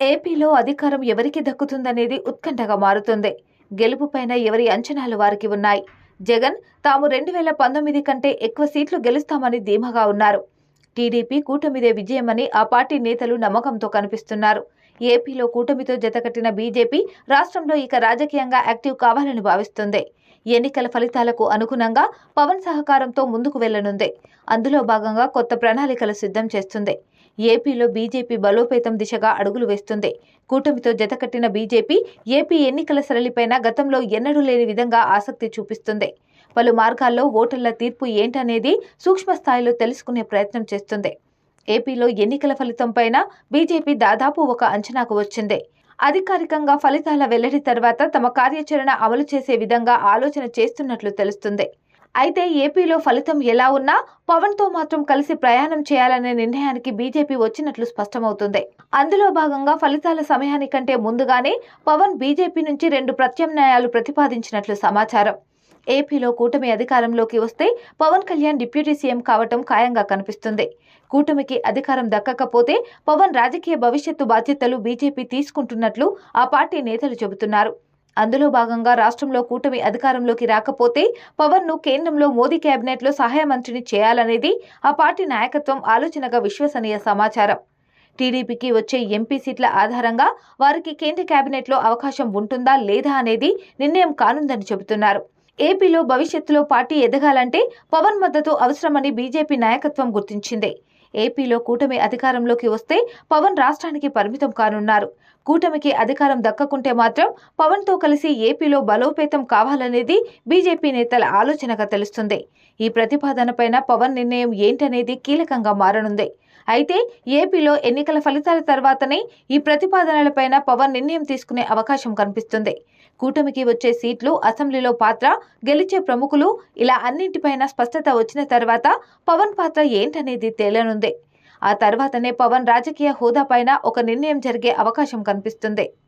ఏపీలో అధికారం ఎవరికి దక్కుతుందనేది ఉత్కంఠగా మారుతుంది. గెలుపుపైన ఎవరి అంచనాలు వారికి ఉన్నాయి. జగన్ తాము రెండు వేల పంతొమ్మిది కంటే ఎక్కువ సీట్లు గెలుస్తామని ధీమగా ఉన్నారు. టీడీపీ కూటమిదే విజయమని ఆ పార్టీ నేతలు నమ్మకంతో కనిపిస్తున్నారు. ఏపీలో కూటమితో జతకట్టిన బీజేపీ రాష్ట్రంలో ఇక రాజకీయంగా యాక్టివ్ కావాలని భావిస్తుంది. ఎన్నికల ఫలితాలకు అనుగుణంగా పవన్ సహకారంతో ముందుకు వెళ్ళనుంది అందులో భాగంగా కొత్త ప్రణాళికలు సిద్ధం చేస్తుంది. ఏపీలో బీజేపీ బలోపేతం దిశగా అడుగులు వేస్తుంది. కూటమితో జతకట్టిన బీజేపీ ఏపీ ఎన్నికల సరళిపైన గతంలో ఎన్నడూ లేని విధంగా ఆసక్తి చూపిస్తుంది. పలు మార్గాల్లో ఓటర్ల తీర్పు ఏంటనేది సూక్ష్మ స్థాయిలో తెలుసుకునే ప్రయత్నం చేస్తుంది. ఏపీలో ఎన్నికల ఫలితంపైన బీజేపీ దాదాపు ఒక అంచనాకు వచ్చింది. అధికారికంగా ఫలితాల వెల్లడి తర్వాత తమ కార్యాచరణ అమలు చేసే విధంగా ఆలోచన చేస్తున్నట్లు తెలుస్తుంది. అయితే ఏపీలో ఫలితం ఎలా ఉన్నా పవన్తో మాత్రం కలిసి ప్రయాణం చేయాలనే నిర్ణయానికి బీజేపీ వచ్చినట్లు స్పష్టమవుతుంది. అందులో భాగంగా ఫలితాల సమయానికంటే ముందుగానే పవన్ బీజేపీ నుంచి రెండు ప్రత్యామ్నాయాలు ప్రతిపాదించినట్లు సమాచారం. ఏపీలో కూటమి అధికారంలోకి వస్తే పవన్ కళ్యాణ్ డిప్యూటీ సీఎం కావటం ఖాయంగా కనిపిస్తుంది. కూటమికి అధికారం దక్కకపోతే పవన్ రాజకీయ భవిష్యత్తు బాధ్యతలు బీజేపీ తీసుకుంటున్నట్లు ఆ పార్టీ నేతలు చెబుతున్నారు. అందులో భాగంగా రాష్ట్రంలో కూటమి అధికారంలోకి రాకపోతే పవన్ను కేంద్రంలో మోదీ కేబినెట్లో సహాయ మంత్రిని చేయాలనేది ఆ పార్టీ నాయకత్వం ఆలోచనగా విశ్వసనీయ సమాచారం. టీడీపీకి వచ్చే ఎంపీ సీట్ల ఆధారంగా వారికి కేంద్ర కేబినెట్లో అవకాశం ఉంటుందా లేదా అనేది నిర్ణయం కానుందని చెబుతున్నారు. ఏపీలో భవిష్యత్తులో పార్టీ ఎదగాలంటే పవన్ మద్దతు అవసరమని బీజేపీ నాయకత్వం గుర్తించింది. ఏపీలో కూటమి అధికారంలోకి వస్తే పవన్ రాష్ట్రానికి పరిమితం కానున్నారు. కూటమికి అధికారం దక్కకుంటే మాత్రం పవన్తో కలిసి ఏపీలో బలోపేతం కావాలనేది బీజేపీ నేతల ఆలోచనగా తెలుస్తుంది. ఈ ప్రతిపాదనపైన పవన్ నిర్ణయం ఏంటనేది కీలకంగా మారనుంది. అయితే ఏపీలో ఎన్నికల ఫలితాల తర్వాతనే ఈ ప్రతిపాదనలపైన పవన్ నిర్ణయం తీసుకునే అవకాశం కనిపిస్తుంది. కూటమికి వచ్చే సీట్లు అసెంబ్లీలో పాత్ర గెలిచే ప్రముఖులు ఇలా అన్నింటిపైన స్పష్టత వచ్చిన తర్వాత పవన్ పాత్ర ఏంటనేది తేలనుంది. ఆ తర్వాతనే పవన్ రాజకీయ హోదాపైన ఒక నిర్ణయం జరిగే అవకాశం కనిపిస్తుంది.